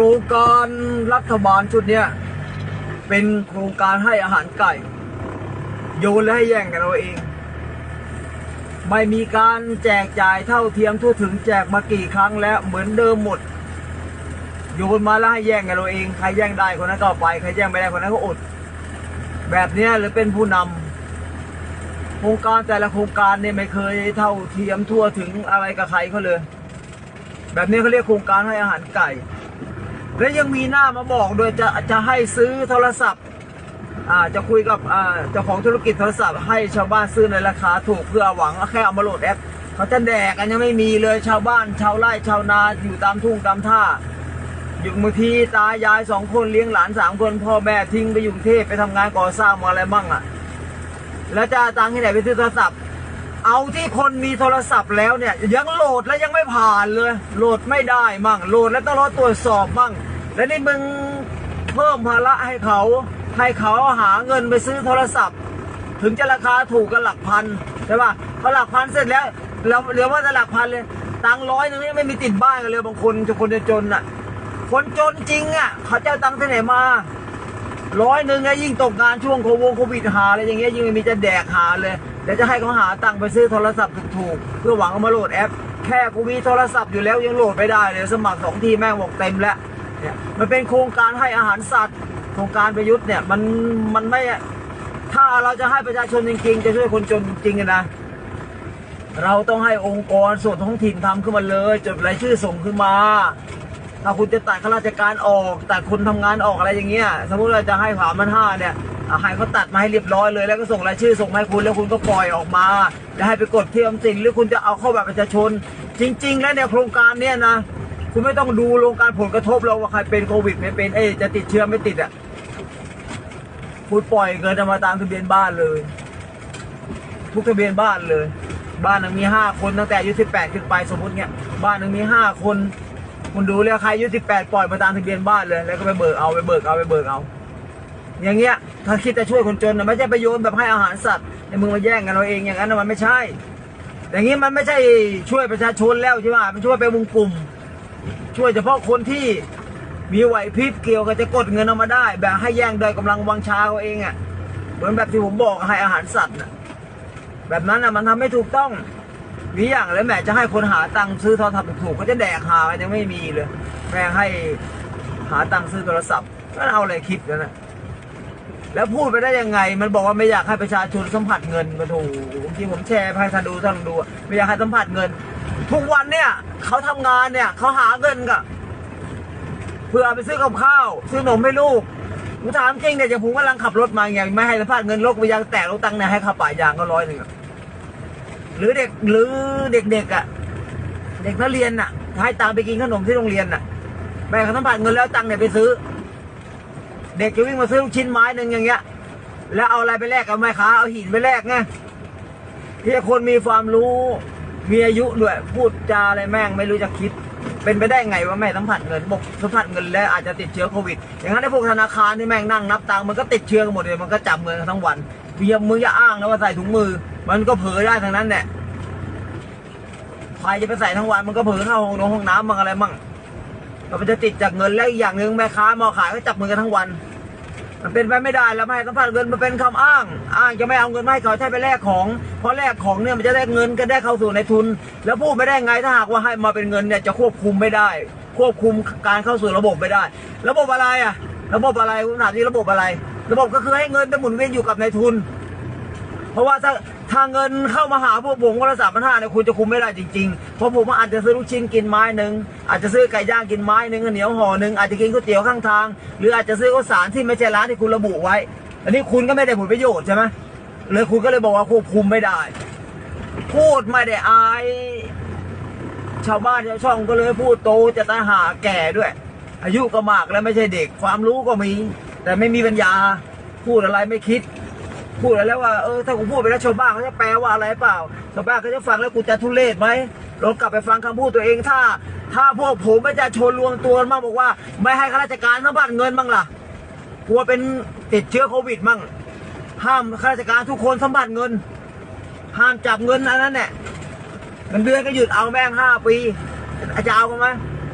ครงการรัฐบาลชุดเนี้ยเป็นโครงการให้อาหารไก่ โยนและให้แย่งกันเอาเอง ไม่มีการแจกจ่ายเท่าเทียมทั่วถึงแจกมากี่ครั้งแล้วเหมือนเดิมหมด โยนมาแล้วให้แย่งกันเราเองใครแย่งได้คนนั้นก็ไปใครแย่งไม่ได้คนนั้นก็อด แบบนี้หรือเป็นผู้นำโครงการแต่ละโครงการเนี่ยไม่เคยเท่าเทียมทั่วถึงอะไรกับใครเขาเลย แบบนี้เขาเรียกโครงการให้อาหารไก่ และยังมีหน้ามาบอกด้วยจะจะให้ซื้อโทรศัพท์อ่าจะคุยกับอ่าเจ้าของธุรกิจโทรศัพท์ให้ชาวบ้านซื้อในราคาถูกเพื่อหวังแค่เอามาโหลดแอปเขาจะแดกกันยังไม่มีเลยชาวบ้าน ชาวไร่ชาวนาอยู่ตามทุ่งตามท่า อยู่บางทีตายายสองคนเลี้ยงหลานสามคนพ่อแม่ทิ้งไปอยู่เทพไปทำงานก่อสร้างมาอะไรบ้างอะ แล้วจะตังค์ที่ไหนไปซื้อโทรศัพท์ เอาที่คนมีโทรศัพท์แล้วเนี่ยยังโหลดแล้วยังไม่ผ่านเลย โหลดไม่ได้มั่งโหลดแล้วต้องรอตรวจสอบมั่ง แล้วนี่มึงเพิ่มภาระให้เขา ให้เขาหาเงินไปซื้อโทรศัพท์ ถึงจะราคาถูกกันหลักพันใช่ป่ะพอหลักพันเสร็จแล้วเราเหลือว่าจะหลักพันเลย ตังค์ร้อยหนึงนี่ไม่มีติดบ้านกันเลยบางคนจะคนจนอะ คนจนจริงอะ เขาจะเอาตังค์ที่ไหนมาร้อยหนึ่งนะยิ่งตกงานช่วงโควงโควิดหาอะไรอย่างเงี้ยยิ่งไม่มีจะแดกหาเลยเดี๋ยวจะให้เขาหาตังค์ไปซื้อโทรศัพท์ถูกๆเพื่อหวังเอามาโหลดแอป แค่กูมีโทรศัพท์อยู่แล้วยังโหลดไม่ได้เลยสมัครสองทีแม่งบอกเต็มแล้ว เนี่ยมันเป็นโครงการให้อาหารสัตว์ โครงการประยุทธ์เนี่ยมันมันไม่ถ้าเราจะให้ประชาชนจริง ๆ จะช่วยคนจนจริงๆนะเราต้องให้องค์กรส่วนท้องถิ่นทำขึ้นมาเลย จดรายชื่อส่งขึ้นมา ถ้าคุณจะตัดข้าราชการออกตัดคนทำงานออกอะไรอย่างเงี้ยสมมติเราจะให้สามันห้าเนี่ยให้เขาตัดมาให้เรียบร้อยเลยแล้วก็ส่งรายชื่อส่งมาให้คุณแล้วคุณก็ปล่อยออกมาจะให้ไปกดเที่ออมสินหรือคุณจะเอาเข้าแบบประชาชน จริง ๆ แล้วเนี่ยโครงการเนี่ยนะ คุณไม่ต้องดูโรงการผลกระทบเราว่าใครเป็นโควิดไม่เป็นเอ้จะติดเชื้อไม่ติดอะคุณปล่อยเงินมาตามทะเบียนบ้านเลย ทุกทะเบียนบ้านเลย บ้านหนึ่งมีห้าคนตั้งแต่อายุสิบแปดขึ้นไปสมมติเนี้ยบ้านหนึ่งมีห้าคนคุณดูเลยใครอายุสิบแปดปล่อยมาตามทะเบียนบ้านเลย แล้วก็ไปเบิกเอาไปเบิกเอาไปเบิกเอา อย่างเงี้ยถ้าคิดจะช่วยคนจนนะไม่ใช่ไปโยนแบบให้อาหารสัตว์ในมึงมาแย่งกันเราเองอย่างนั้นนะมันไม่ใช่อย่างนี้มันไม่ใช่ช่วยประชาชนแล้วใช่ไหมมันช่วยไปวงกลุ่ม ช่วยเฉพาะคนที่มีไหวพริบเกี่ยวกับจะกดเงินออกมาได้ แบบให้แย่งโดยกำลังวังชาเขาเองอะเหมือนแบบที่ผมบอกให้อาหารสัตว์น่ะแบบนั้นอะมันทำไม่ถูกต้องมีอย่างแล้วแม่จะให้คนหาตังค์ซื้อโทรศัพท์ถูกๆก็จะแดกหายังไม่มีเลยแม่ให้หาตังค์ซื้อโทรศัพท์ก็เอาอะไรคิดกันนะแล้วพูดไปได้ยังไง มันบอกว่าไม่อยากให้ประชาชนสัมผัสเงินมาถูกที่ผมแชร์ให้ท่านดูท่านดูไม่อยากให้สัมผัสเงิน ทุกวันเนี่ยเขาทำงานเนี่ยเขาหาเงินกันเพื่อไปซื้อกับข้าว ซื้อนมให้ลูกผมถามจริงเนี่ยอย่างผมกำลังขับรถมาอย่างไม่ให้สัมผัสเงินโลกไปยังแตกรถตังเนี่ยให้ขับป่ายางก็ร้อยหนึ่งหรือเด็กหรือเด็กๆอะเด็กนักเรียนอะให้ตังไปกินขนมที่โรงเรียนอะแม่เขาสัมผัสเงินแล้วตังเนี่ยไปซื้อ เด็กจะวิ่งมาซื้อลูกชิ้นไม้หนึ่งอย่างเงี้ย แล้วเอาอะไรไปแลกกับแม่ค้าเอาหินไปแลกไงที่คนมีความรู้ มีอายุด้วยพูดจาอะไรแม่งไม่รู้จะคิด เป็นไปได้ไงว่าแม่สัมผัสเงินบอกสัมผัสเงินแล้วอาจจะติดเชื้อโควิด อย่างนั้นไอ้พวกธนาคารที่แม่งนั่งนับตังค์มันก็ติดเชื้อกันหมดเลยมันก็จับเงินทั้งวันเบียมือจะอ้างนะว่าใส่ถุงมือ มันก็เผลอได้ทั้งนั้นแหละใครจะไปใส่ทั้งวันมันก็เผลอเข้าห้องน้ำห้องน้ำบ้างอะไรบ้างก็มันจะติดจากเงินแล้วอีกอย่างหนึ่งแม่ค้ามาขายก็จับมือกันทั้งวัน มันเป็นไปไม่ได้แล้วไม่ให้สัมผัสเงินมันเป็นคำอ้าง อ้างจะไม่เอาเงินมาให้เขาใช้ไปแลกของเพราะแลกของเนี่ยมันจะได้เงินก็ได้เข้าสู่ในทุน แล้วพูดไม่ได้ไงถ้าหากว่าให้มาเป็นเงินเนี่ยจะควบคุมไม่ได้ ควบคุมการเข้าสู่ระบบไม่ได้ ระบบอะไรอะ ระบบอะไรคุณถามที่ระบบอะไร ระบบก็คือให้เงินไปหมุนเวียนอยู่กับในทุน เพราะว่าถ้า ถ้าเงินเข้ามาหาพวกผมคนละสามพันห้าเนี่ยคุณจะคุมไม่ได้จริงๆ เพราะผมอาจจะซื้อลูกชิ้นกินไม้หนึ่งอาจจะซื้อไก่ย่างกินไม้หนึ่งเหนียวห่อหนึ่งอาจจะกินก๋วยเตี๋ยวข้างทาง หรืออาจจะซื้อข้าวสารที่ไม่ใช่ร้านที่คุณระบุไว้ อันนี้คุณก็ไม่ได้ผลประโยชน์ใช่ไหมเลยคุณก็เลยบอกว่าควบคุมไม่ได้ พูดไม่ได้อาย ชาวบ้านชาวช่องก็เลยพูดโตจะตาหาแก่ด้วย อายุก็มากแล้วไม่ใช่เด็กความรู้ก็มี แต่ไม่มีปัญญาพูดอะไรไม่คิด พูดไรแล้วว่าเออถ้ากูพูดไปแล้วชาวบ้านเขาจะแปลว่าอะไรเปล่าชาวบ้านเขาจะฟังแล้วกูจะทุเรศไหมลองกลับไปฟังคำพูดตัวเองถ้า ถ้าพวกผมไม่จะชนรวมตัวมาบอกว่า ไม่ให้ข้าราชการสัมผัสเงินบ้างล่ะกลัวเป็นติดเชื้อโควิดมั่งห้ามข้าราชการทุกคนสมผัสเงิน ห้ามจับเงินอันนั้นแหละเงินเดือนก็หยุดเอาแม่งห้าปี อาจจะเอากันไหม